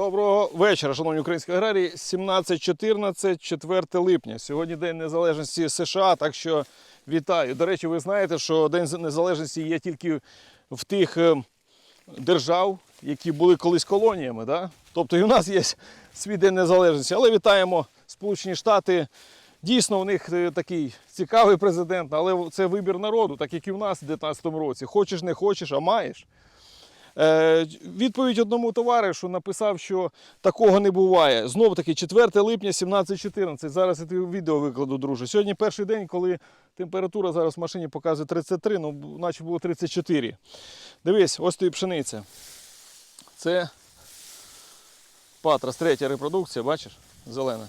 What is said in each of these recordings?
Доброго вечора, шановні українські аграрії. 17.14, 4 липня. Сьогодні День Незалежності США, так що вітаю. До речі, ви знаєте, що День Незалежності є тільки в тих е, держав, які були колись колоніями. Да? Тобто і в нас є свій День Незалежності. Але вітаємо Сполучені Штати. Дійсно, у них е, такий цікавий президент, але це вибір народу, так як і в нас у 2019 році. Хочеш, не хочеш, а маєш. Е, відповідь одному товаришу написав, що такого не буває. Знову таки, 4 липня 17.14. Зараз я тобі відео викладу, друже. Сьогодні перший день, коли температура зараз в машині показує 33, ну наче було 34. Дивись, ось тобі пшениця. Це патрас, третя репродукція, бачиш? Зелена.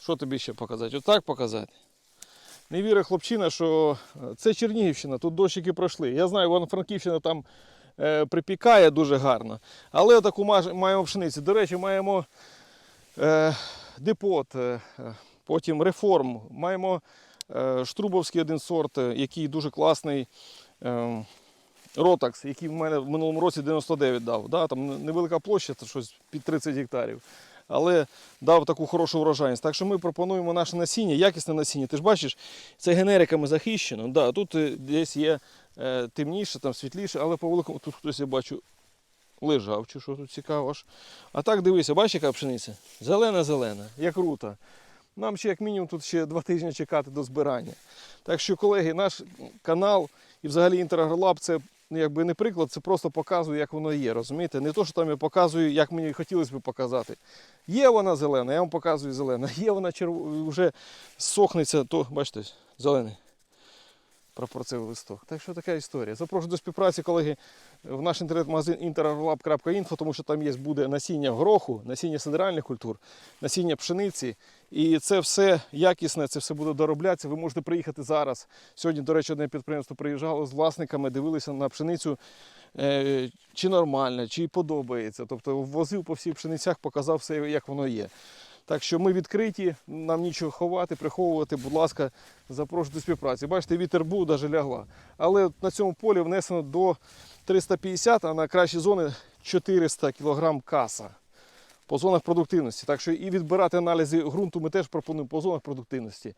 Що тобі ще показати? Отак показати. Не вірить хлопчина, що е, це Чернігівщина, тут дощики пройшли. Я знаю, Івано-Франківщина там припікає дуже гарно. Але таку маємо пшениці. До речі, маємо е, депот, е, е, потім реформ, маємо е, штрубовський один сорт, е, який дуже класний. Е, Ротакс, який в мене в минулому році 99 дав. Да? Там невелика площа, це щось під 30 гектарів. Але дав таку хорошу врожайність. Так що ми пропонуємо наше насіння, якісне насіння. Ти ж бачиш, це генериками захищено. Да, тут е, десь є е, темніше, там світліше, але по великому тут хтось я бачу лежав, чи що тут цікаво аж. А так дивися, бачиш, яка пшениця? Зелена-зелена, як рута. Нам ще як мінімум тут ще два тижні чекати до збирання. Так що, колеги, наш канал і взагалі Інтерагролаб це ну, якби не приклад, це просто показує, як воно є. Розумієте? Не то, що там я показую, як мені хотілося б показати. Є вона зелена, я вам показую зелена. Є вона черв... вже сохнеться, то бачите, зелений прапорцевий листок. Так що така історія. Запрошую до співпраці, колеги, в наш інтернет-магазин interarlab.info, тому що там є буде насіння гороху, насіння сидеральних культур, насіння пшениці. І це все якісне, це все буде дороблятися. Ви можете приїхати зараз. Сьогодні, до речі, одне підприємство приїжджало з власниками, дивилися на пшеницю, е, чи нормальна, чи подобається. Тобто возив по всіх пшеницях, показав все, як воно є. Так що ми відкриті, нам нічого ховати, приховувати, будь ласка, запрошую до співпраці. Бачите, вітер був, навіть лягла. Але на цьому полі внесено до 350, а на кращі зони 400 кг каса по зонах продуктивності. Так що і відбирати аналізи ґрунту ми теж пропонуємо по зонах продуктивності.